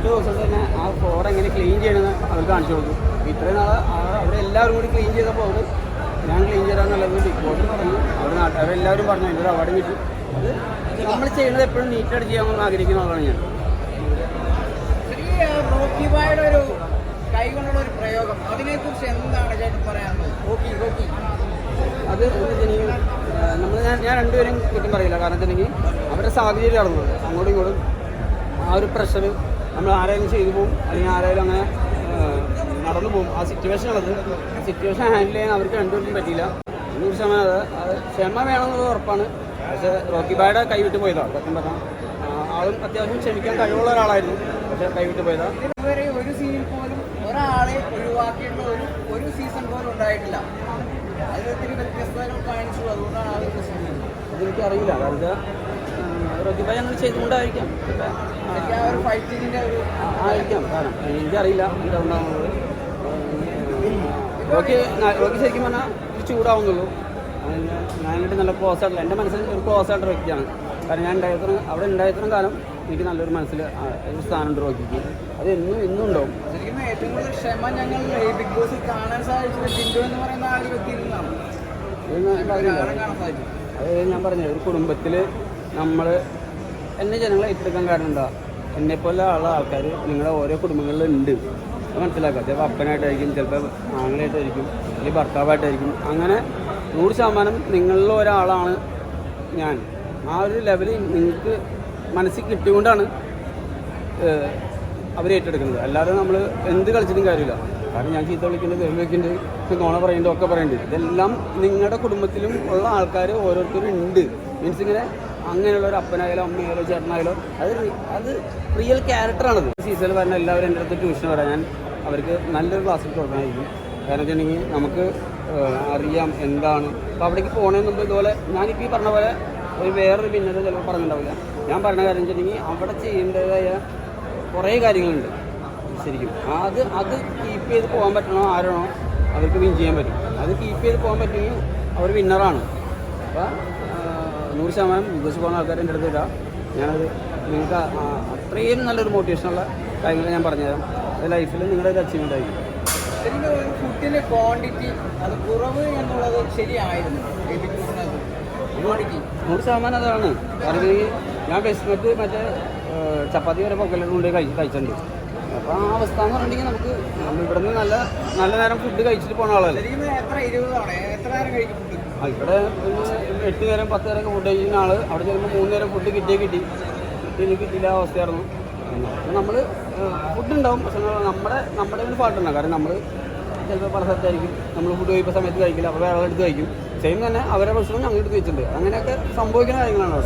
ഒറ്റ ദിവസം തന്നെ ആ ഫ്ലോർ എങ്ങനെ ക്ലീൻ ചെയ്യണമെന്ന് അവർ കാണിച്ചു കൊടുക്കും ഇത്രയും നാൾ എല്ലാവരും കൂടി ക്ലീൻ ചെയ്തപ്പോൾ അവർ ഞാൻ ക്ലീൻ ചെയ്താന്നുള്ളത് ബിഗ് ബോസ് പറഞ്ഞു. അവർ അവരെല്ലാവരും പറഞ്ഞു എന്റെ ഒരു അവാർഡ് കിട്ടി. അത് നമ്മൾ ചെയ്യുന്നത് എപ്പോഴും നീറ്റായിട്ട് ചെയ്യാമെന്ന് ആഗ്രഹിക്കുന്നതാണ് ഞാൻ. ഈ റോക്കി ബായുടെ ഒരു കൈ കൊണ്ടുള്ള ഒരു പ്രയോഗം. അതിനെക്കുറിച്ച് എന്താണ് ചേട്ടൻ പറയാനുള്ളത്? റോക്കി റോക്കി അത് വെച്ചിട്ടുണ്ടെങ്കിൽ നമ്മൾ ഞാൻ ഞാൻ രണ്ടുപേരും കുറ്റം പറയില്ല. കാരണം വെച്ചിട്ടുണ്ടെങ്കിൽ അവരുടെ സാഹചര്യം നടന്നത് അങ്ങോട്ടും ഇങ്ങോട്ടും ആ ഒരു പ്രഷർ നമ്മൾ ആരെങ്കിലും ചെയ്തു പോകും അല്ലെങ്കിൽ ആരെങ്കിലും അങ്ങനെ നടന്നു പോകും. ആ സിറ്റുവേഷൻ ഉള്ളത് സിറ്റുവേഷൻ ഹാൻഡിൽ ചെയ്യാൻ അവർക്ക് രണ്ടുപേർക്കും പറ്റിയില്ല. നൂറ് ശതമാനം അത് അത് ക്ഷമ വേണമെന്നുള്ളത് ഉറപ്പാണ്. പക്ഷേ റോക്കി ബായുടെ കൈവിട്ട് പോയതാണ് സത്യം പറഞ്ഞാൽ ആളും അത്യാവശ്യം ക്ഷമിക്കാൻ കഴിവുള്ള ഒരാളായിരുന്നു പക്ഷേ കൈവിട്ട് പോയതാണ് ഇതുവരെ ഒരു സീനിൽ പോലും ഒരാളെ ഒഴിവാക്കിയിട്ടുള്ള ഒരു ഒരു സീസൺ പോലും ഉണ്ടായിട്ടില്ല. അതിലൊത്തിരി വ്യത്യസ്തതകൾ കാണിച്ചു അതുകൊണ്ടാണ് ആ ഒരു പ്രശ്നം അതെനിക്ക് അറിയില്ല കാരണം ഭായ് ബായ് അങ്ങനെ ചെയ്തുകൊണ്ടായിരിക്കാം ആയിരിക്കാം. കാരണം എനിക്കറിയില്ല എന്താ ഉണ്ടാവുന്നത് റോക്കി ഓക്കെ ശരിക്കും പറഞ്ഞാൽ ഒരു ചൂടാവുന്നുള്ളൂ. ഞാൻ- ഞാനായിട്ട് നല്ല ക്ലോസ് ആയിട്ടുള്ള എന്റെ മനസ്സിൽ ഒരു ക്ലോസ് ആയിട്ടുള്ള വ്യക്തിയാണ്. കാരണം ഞാൻ ഉണ്ടായിരുന്ന അവിടെ ഉണ്ടായിരുന്ന കാലം എനിക്ക് നല്ലൊരു മനസ്സിൽ ഒരു സ്ഥാനമുണ്ട് റോക്കിക്ക്. അത് എന്നും ഇന്നും ഉണ്ടാവും. ശരിക്കും ഏറ്റവും കൂടുതൽ ക്ഷമ ഞങ്ങൾ ബിഗ് ബോസിൽ കാണാൻ സാധിച്ചത് ജിൻഡു എന്ന് പറയുന്ന ആ ഒരു വ്യക്തിയിൽ നിന്നാണ്. അത് ഞാൻ പറഞ്ഞു ഒരു കുടുംബത്തിൽ നമ്മൾ എന്നെ ജനങ്ങളെ ഏറ്റെടുക്കാൻ കാരണം എന്താ? എന്നെപ്പോലെ ഉള്ള ആൾക്കാർ നിങ്ങളുടെ ഓരോ കുടുംബങ്ങളിലും ഉണ്ട് അത് മനസ്സിലാക്കുക ചിലപ്പോൾ അപ്പനായിട്ടായിരിക്കും ചിലപ്പോൾ ആങ്ങളായിട്ടായിരിക്കും അല്ലെങ്കിൽ ഭർത്താവായിട്ടായിരിക്കും. അങ്ങനെ നൂറ് ശതമാനം നിങ്ങളിൽ ഒരാളാണ് ഞാൻ. ആ ഒരു ലെവലിൽ നിങ്ങൾക്ക് മനസ്സിൽ കിട്ടിയുകൊണ്ടാണ് അവർ ഏറ്റെടുക്കുന്നത്. അല്ലാതെ നമ്മൾ എന്ത് കളിച്ചിട്ടും കാര്യമില്ല. കാരണം ഞാൻ ചീത്ത വിളിക്കുന്നത് വെറുതെ വയ്ക്കുന്നുണ്ട് നോണ പറയുന്നുണ്ട് ഒക്കെ പറയുന്നുണ്ട്. ഇതെല്ലാം നിങ്ങളുടെ കുടുംബത്തിലും ഉള്ള ആൾക്കാർ ഓരോരുത്തരും ഉണ്ട്. മീൻസ് ഇങ്ങനെ അങ്ങനെയുള്ള ഒരു അപ്പനായാലോ അമ്മയായാലോ ചേട്ടനായാലോ അത് അത് റിയൽ ക്യാരക്ടറാണത് സീസണിൽ വരുന്ന എല്ലാവരും എന്റെ അടുത്ത് ട്യൂഷൻ വരാൻ ഞാൻ അവർക്ക് നല്ലൊരു ക്ലാസ്സിൽ കൊടുക്കണമായിരിക്കും കാരണം വെച്ചിട്ടുണ്ടെങ്കിൽ നമുക്ക് അറിയാം എന്താണ്. അപ്പോൾ അവിടേക്ക് പോകണതിന് മുമ്പ് ഇതുപോലെ ഞാനിപ്പോൾ ഈ പറഞ്ഞ പോലെ ഒരു വേറൊരു ഭിന്നത ചിലപ്പോൾ പറഞ്ഞിട്ടുണ്ടാവില്ല. ഞാൻ പറഞ്ഞ കാര്യം വെച്ചിട്ടുണ്ടെങ്കിൽ അവിടെ ചെയ്യേണ്ടതായ കുറേ കാര്യങ്ങളുണ്ട്. ശരിക്കും. അത് അത് കീപ്പ് ചെയ്ത് പോകാൻ പറ്റണോ ആരാണോ അവർക്ക് വിൻ ചെയ്യാൻ പറ്റും. അത് കീപ്പ് ചെയ്ത് പോകാൻ പറ്റുമെങ്കിൽ അവർ വിന്നറാണ് അപ്പോൾ നൂറ് ശതമാനം പോകുന്ന ആൾക്കാർ എന്റെ അടുത്ത് ഇടാം ഞാനത് നിങ്ങൾക്ക് അത്രയും നല്ലൊരു മോട്ടിവേഷനുള്ള കാര്യങ്ങൾ ഞാൻ പറഞ്ഞുതരാം. അത് ലൈഫിൽ നിങ്ങളുടെ ഒരു അച്ചീവ്മെന്റ് ആയിരിക്കും. ഫുഡിന്റെ ക്വാണ്ടിറ്റി അത് കുറവ് എന്നുള്ളത് ശരിയായിരുന്നു. നൂറ് ശതമാനം അതാണ്. കാരണം ഞാൻ ബെസ്മറ്റ് മറ്റേ ചപ്പാത്തി വരെ പൊക്കലും കൊണ്ട് കഴി കഴിച്ചിട്ടുണ്ട്. അപ്പോൾ ആ അവസ്ഥ എന്ന് പറഞ്ഞിട്ടുണ്ടെങ്കിൽ നമുക്ക് നമ്മൾ ഇവിടുന്ന് നല്ല നല്ല നേരം ഫുഡ് കഴിച്ചിട്ട് പോകുന്ന ആളല്ലേ? എത്ര ഇരുപത് തവണ എത്ര നേരം കഴിക്കും ഫുഡ് ഇവിടെ എട്ട് നേരം പത്ത് നേരം ഫുഡ് കഴിക്കുന്ന ആൾ. അവിടെ ചെല്ലുമ്പോൾ മൂന്ന് നേരം ഫുഡ് കിട്ടിയേ കിട്ടി. കിട്ടിയില്ല കിട്ടിയില്ല അവസ്ഥയായിരുന്നു. നമ്മൾ ഫുഡ് ഉണ്ടാവും. പക്ഷെ നമ്മുടെ നമ്മുടെ ഒരു പാട്ടുണ്ടാവും കാരണം നമ്മൾ ചിലപ്പോൾ പല സ്ഥലത്തായിരിക്കും നമ്മൾ ഫുഡ് കഴിക്കുന്ന സമയത്ത് കഴിക്കില്ല. അപ്പോൾ വേറെ എടുത്ത് കഴിക്കും. സെയിം തന്നെ അവരെ ഭക്ഷണം ഞങ്ങൾ എടുത്ത് വെച്ചിട്ടുണ്ട്. അങ്ങനെയൊക്കെ സംഭവിക്കുന്ന കാര്യങ്ങളാണ്